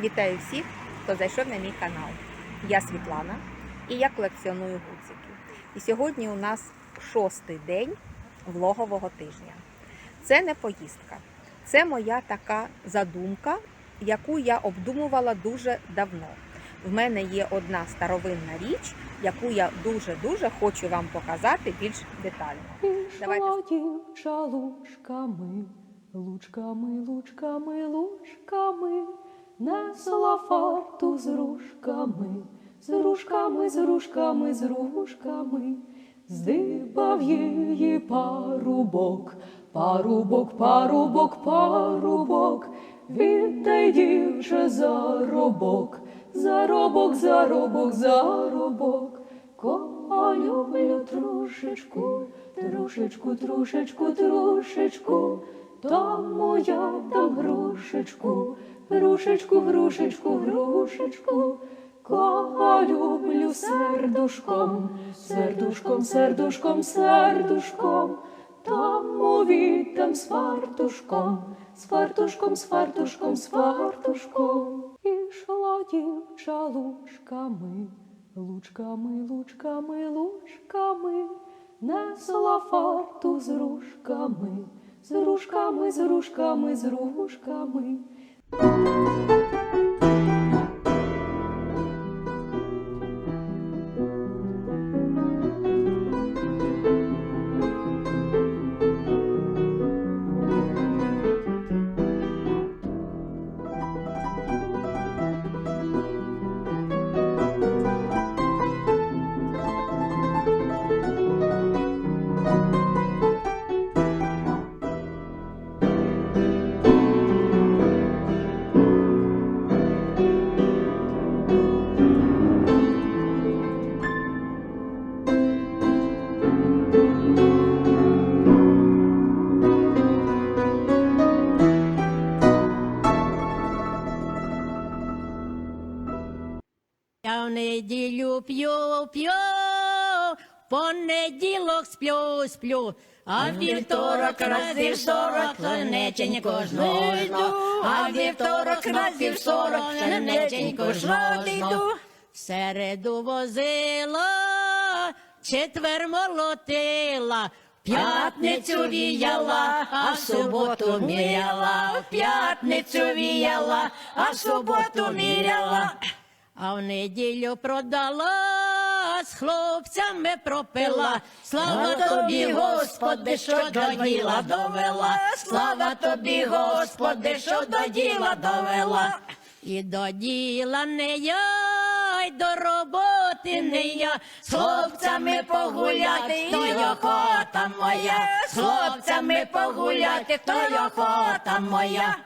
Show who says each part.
Speaker 1: Вітаю всіх, хто зайшов на мій канал. Я Світлана і я колекціоную гудзики. І сьогодні у нас шостий день влогового тижня. Це не поїздка, це моя така задумка, яку я обдумувала дуже давно. В мене є одна старовинна річ, яку я дуже-дуже хочу вам показати більш детально. Давайте.
Speaker 2: Дівча лужками, лучками, лучками, несла фарту з ружками, з ружками, з ружками, з ружками, здибав її парубок, парубок, парубок, парубок, віддай дівче заробок, заробок, заробок, заробок. Кого люблю трошечку, трошечку, трошечку, трошечку, тому я дам грушечку, грушечку, грушечку, грушечку. Кого люблю сердушком, сердушком, сердушком, сердушком, тому віддам з фартушком, з фартушком, з фартушком, з фартушком. Ішла дівча лужками, лучками, лучками, лужками, несла фарту з ружками, з рушками, з рушками, з ружками.
Speaker 3: Я в неділю п'ю, п'ю, понеділок сплю, сплю, а вівторок разів сорок, неченько жну, а вівторок разів сорок, неченько жну, в середу возила, четвер молотила, п'ятницю віяла, а в суботу міряла, в п'ятницю віяла, а в суботу міряла. А в неділю продала, з хлопцями пропила. Слава тобі, Господи, що до діла довела. Слава тобі, Господи, що до діла довела. І до діла не я, й до роботи не я. З хлопцями погуляти, то й охота моя. З хлопцями погуляти, то й охота моя.